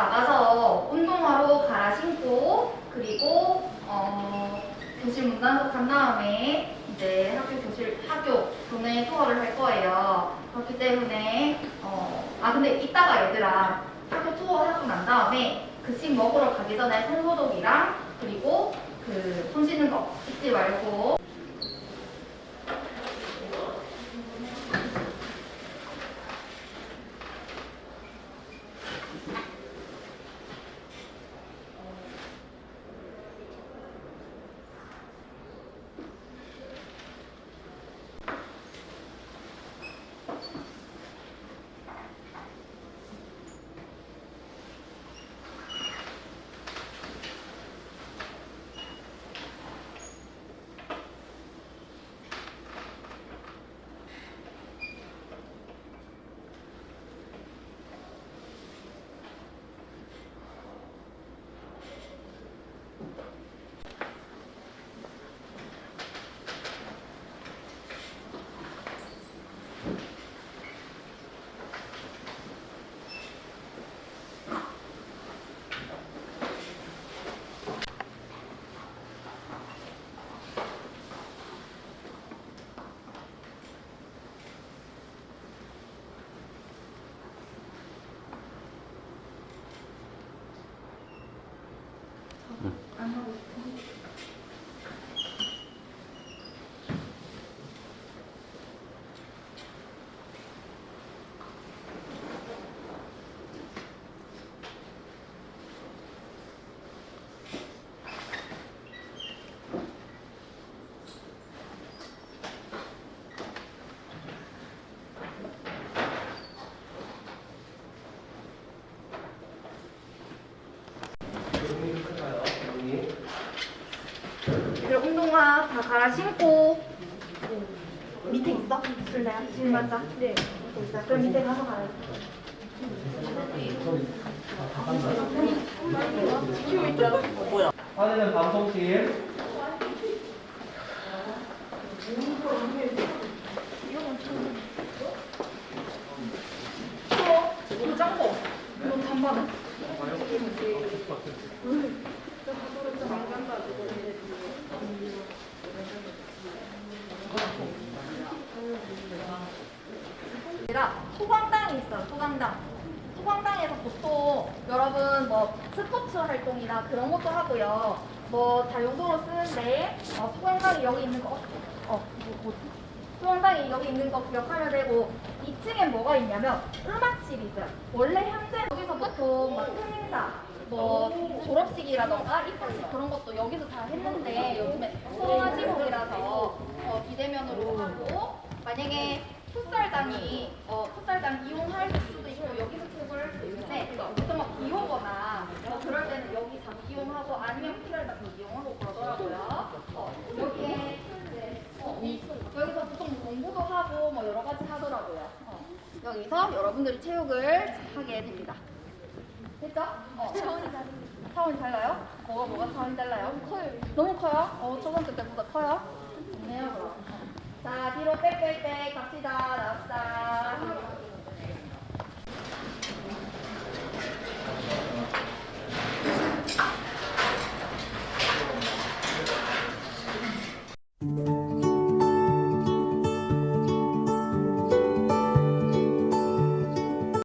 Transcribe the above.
나가서 운동화로 갈아 신고 그리고 어, 교실 문 단속한 다음에 이제 학교 교실 학교 교내 투어를 할 거예요. 그렇기 때문에 어, 아 근데 이따가 얘들아 학교 투어 하고 난 다음에 그식 먹으러 가기 전에 손소독이랑 그리고 그 손 씻는 거 잊지 말고 안 하고 싶어. 얘들 운동화 다 갈아 신고 밑에 있어? 술래야? 지금 맞아? 네. 있어. 그럼 밑에 가서 갈아. 화내는 방송팀 이거 짠 거. 이거 단반 은. 아니라 소광당이 있어요. 소광당. 소광당에서 보통 여러분 뭐 스포츠 활동이나 그런 것도 하고요. 뭐 다용도로 쓰는데 어, 소광당이 여기 있는 거 어, 어 뭐, 뭐지? 소광당이 여기 있는 거 기억하면 되고 2층엔 뭐가 있냐면 음악실이 있어요. 원래 현재 여기서 보통 뭐 행사 뭐 졸업식이라던가 입학식 그런 것도 여기서 다 했는데 요즘에 코로나 시국이라서 어, 비대면으로 하고 만약에 풋살단이 어, 풋살단 이용할 수도 있고 여기서 수업을 할수 있는데 보통 막 비 오거나 뭐 그럴 때는 여기 다 이용하고 아니면 때 이용하고 그러더라고요. 어, 여기에 어, 여기서 보통 공부도 하고 뭐 여러 가지 하더라고요. 어, 여기서 여러분들이 체육을 하게 됩니다. 됐죠? 어. 차원이 다릅니다. 차원이 달라요? 뭐가 뭐가 차원이 달라요? 커요. 너무 커요? 어, 주 때보다 커요? 자, 뒤로 뺄뺄 때 갑시다. 나옵시다. 음.